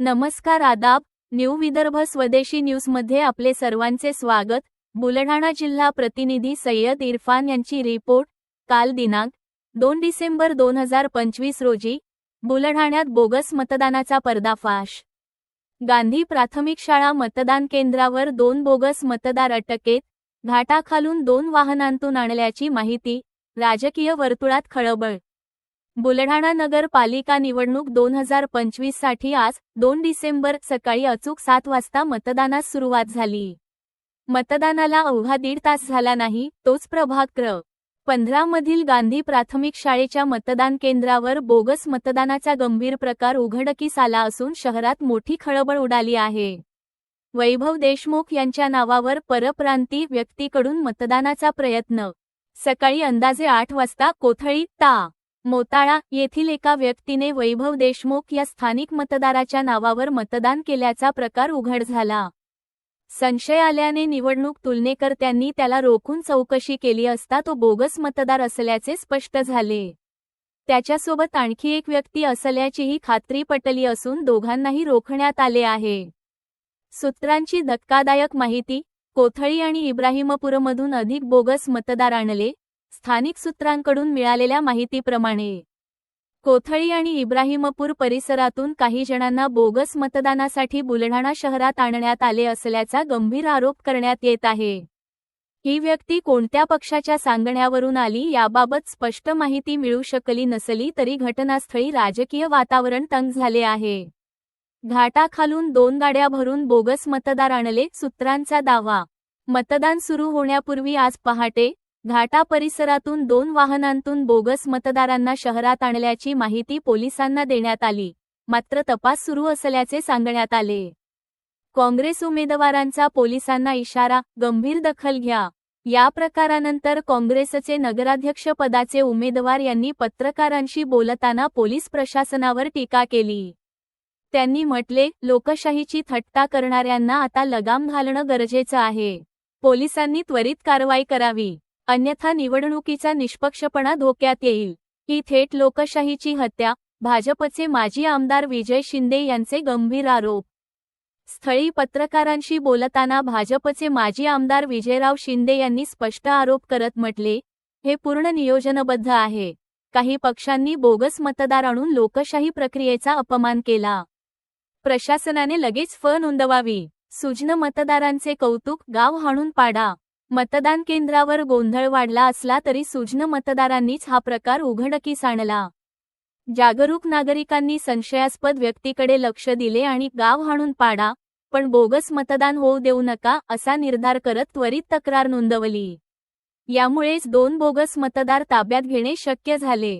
नमस्कार आदाब न्यू विदर्भ स्वदेशी न्यूजमध्ये आपले सर्वांचे स्वागत. बुलढाणा जिल्हा प्रतिनिधी सय्यद इरफान यांची रिपोर्ट काल दिनांक दोन डिसेंबर दोन हजार पंचवीस रोजी बुलढाण्यात बोगस मतदानाचा पर्दाफाश. गांधी प्राथमिक शाळा मतदान केंद्रावर दोन बोगस मतदार अटकेत घाटाखालून दोन वाहनांतून आणल्याची माहिती राजकीय वर्तुळात खळबळ. बुलढाणा नगरपालिका निवडणूक दोन हजार पंचवीससाठी आज दोन डिसेंबर सकाळी अचूक सात वाजता मतदानास सुरुवात झाली. मतदानाला अवघा दीड तास झाला नाही तोच प्रभाग क्र पंधरा मधील गांधी प्राथमिक शाळेच्या मतदान केंद्रावर बोगस मतदानाचा गंभीर प्रकार उघडकीस आला असून शहरात मोठी खळबळ उडाली आहे. वैभव देशमुख यांच्या नावावर परप्रांती व्यक्तीकडून मतदानाचा प्रयत्न. सकाळी अंदाजे आठ वाजता कोथळी ता मोताळा येथील एका व्यक्तीने वैभव देशमुख या स्थानिक मतदाराच्या नावावर मतदान केल्याचा प्रकार उघड झाला. संशय आल्याने निवडणूक तुलनेकर्त्यांनी त्याला रोखून चौकशी केली असता तो बोगस मतदार असल्याचे स्पष्ट झाले. त्याच्यासोबत आणखी एक व्यक्ती असल्याचीही खात्री पटली असून दोघांनाही रोखण्यात आले आहे. सूत्रांची धक्कादायक माहिती कोथळी आणि इब्राहिमपूरमधून अधिक बोगस मतदार आणले स्थानिक सूत्रांकडून मिळालेल्या माहितीप्रमाणे. कोथळी आणि इब्राहिमपूर परिसरातून काही जणांना बोगस मतदानासाठी बुलढाणा शहरात आणण्यात आले असल्याचा गंभीर आरोप करण्यात येत आहे. ही व्यक्ती कोणत्या पक्षाच्या सांगण्यावरून आली याबाबत स्पष्ट माहिती मिळू शकली नसली तरी घटनास्थळी राजकीय वातावरण तंग झाले आहे. घाटाखालून दोन गाड्या भरून बोगस मतदार आणले सूत्रांचा दावा. मतदान सुरू होण्यापूर्वी आज पहाटे घाटा परिसरातून दोन वाहनांतून बोगस मतदारांना शहरात आणल्याची माहिती पोलिसांना देण्यात आली. मात्र तपास सुरू असल्याचे सांगण्यात आले. काँग्रेस उमेदवारांचा पोलिसांना इशारा गंभीर दखल घ्या. या प्रकारानंतर काँग्रेसचे नगराध्यक्षपदाचे उमेदवार यांनी पत्रकारांशी बोलताना पोलीस प्रशासनावर टीका केली. त्यांनी म्हटले लोकशाहीची थट्टा करणाऱ्यांना आता लगाम घालणं गरजेचं आहे. पोलिसांनी त्वरित कारवाई करावी. अन्यथा निवडणुकीचा निष्पक्षपणा धोक्यात येईल. ही थेट लोकशाहीची हत्या भाजपचे माजी आमदार विजय शिंदे यांचे गंभीर आरोप. स्थळी पत्रकारांशी बोलताना भाजपचे माजी आमदार विजयराव शिंदे यांनी स्पष्ट आरोप करत म्हटले हे पूर्ण नियोजनबद्ध आहे. काही पक्षांनी बोगस मतदार आणून लोकशाही प्रक्रियेचा अपमान केला. प्रशासनाने लगेच फ नोंदवावी. सुजन मतदारांचे कौतुक गाव हाणून पाडा. मतदान केंद्रावर गोंधळ वाढला असला तरी सुज्ञ मतदारांनीच हा प्रकार उघडकीस आणला. जागरूक नागरिकांनी संशयास्पद व्यक्तीकडे लक्ष दिले आणि गाव हाणून पाडा पण बोगस मतदान होऊ देऊ नका असा निर्धार करत त्वरित तक्रार नोंदवली. यामुळेच दोन बोगस मतदार ताब्यात घेणे शक्य झाले.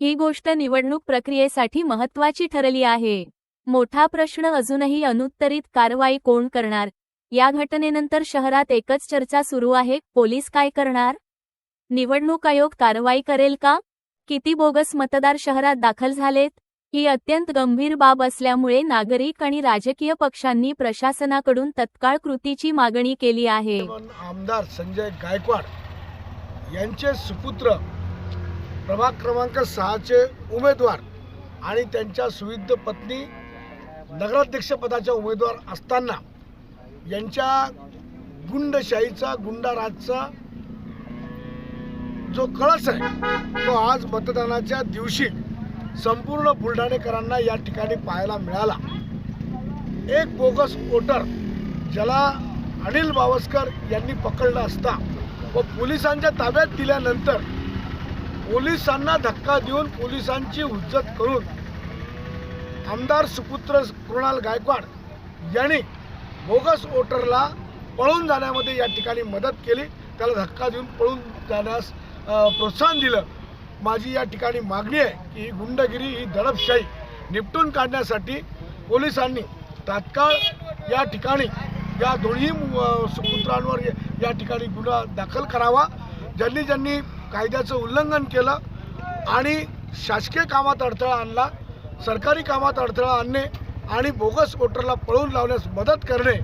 ही गोष्ट निवडणूक प्रक्रियेसाठी महत्वाची ठरली आहे. मोठा प्रश्न अजूनही अनुत्तरित कारवाई कोण करणार या घटनेनंतर शहरात एकच चर्चा सुरू आहे पोलीस काय करणार? निवडणूक आयोग कारवाई करेल का? किती बोगस मतदार शहरात दाखल झालेत? ही अत्यंत गंभीर बाब असल्यामुळे नागरिक आणि राजकीय पक्षांनी प्रशासनाकडून तत्काळ कृतीची मागणी केली आहे. आमदार संजय गायकवाड यांचे सुपुत्र प्रभाग क्रमांक सहाचे उमेदवार आणि त्यांच्या सुविध पत्नी नगराध्यक्षपदाच्या उमेदवार असताना यांच्या गुंडशाहीचा गुंडाराजचा जो कळस आहे तो आज मतदानाच्या दिवशी संपूर्ण बुलढाणेकरांना या ठिकाणी पाहायला मिळाला. एक बोगस वोटर ज्याला अनिल बावस्कर यांनी पकडलं असता व पोलिसांच्या ताब्यात दिल्यानंतर पोलिसांना धक्का देऊन पोलिसांची हुज्जत करून आमदार सुपुत्र कृणाल गायकवाड यांनी बोगस वोटरला पळून जाण्यामध्ये या ठिकाणी मदत केली. त्याला धक्का देऊन पळून जाण्यास प्रोत्साहन दिलं. माझी या ठिकाणी मागणी आहे की ही गुंडगिरी ही दडपशाही निपटून काढण्यासाठी पोलिसांनी तात्काळ या ठिकाणी या दोन्ही अ, सुपुत्रांवर या ठिकाणी गुन्हा दाखल करावा. ज्यांनी ज्यांनी कायद्याचं उल्लंघन केलं आणि शासकीय कामात अडथळा आणला सरकारी कामात अडथळा आणणे आणि बोगस वोटरला पळून लावण्यास मदत करणे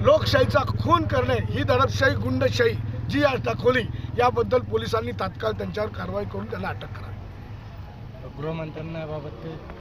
लोकशाहीचा खून करणे ही दडपशाही गुंडशाही जी आज दाखवली याबद्दल पोलिसांनी तात्काळ त्यांच्यावर कारवाई करून त्यांना अटक करावी गृहमंत्र्यांना याबाबत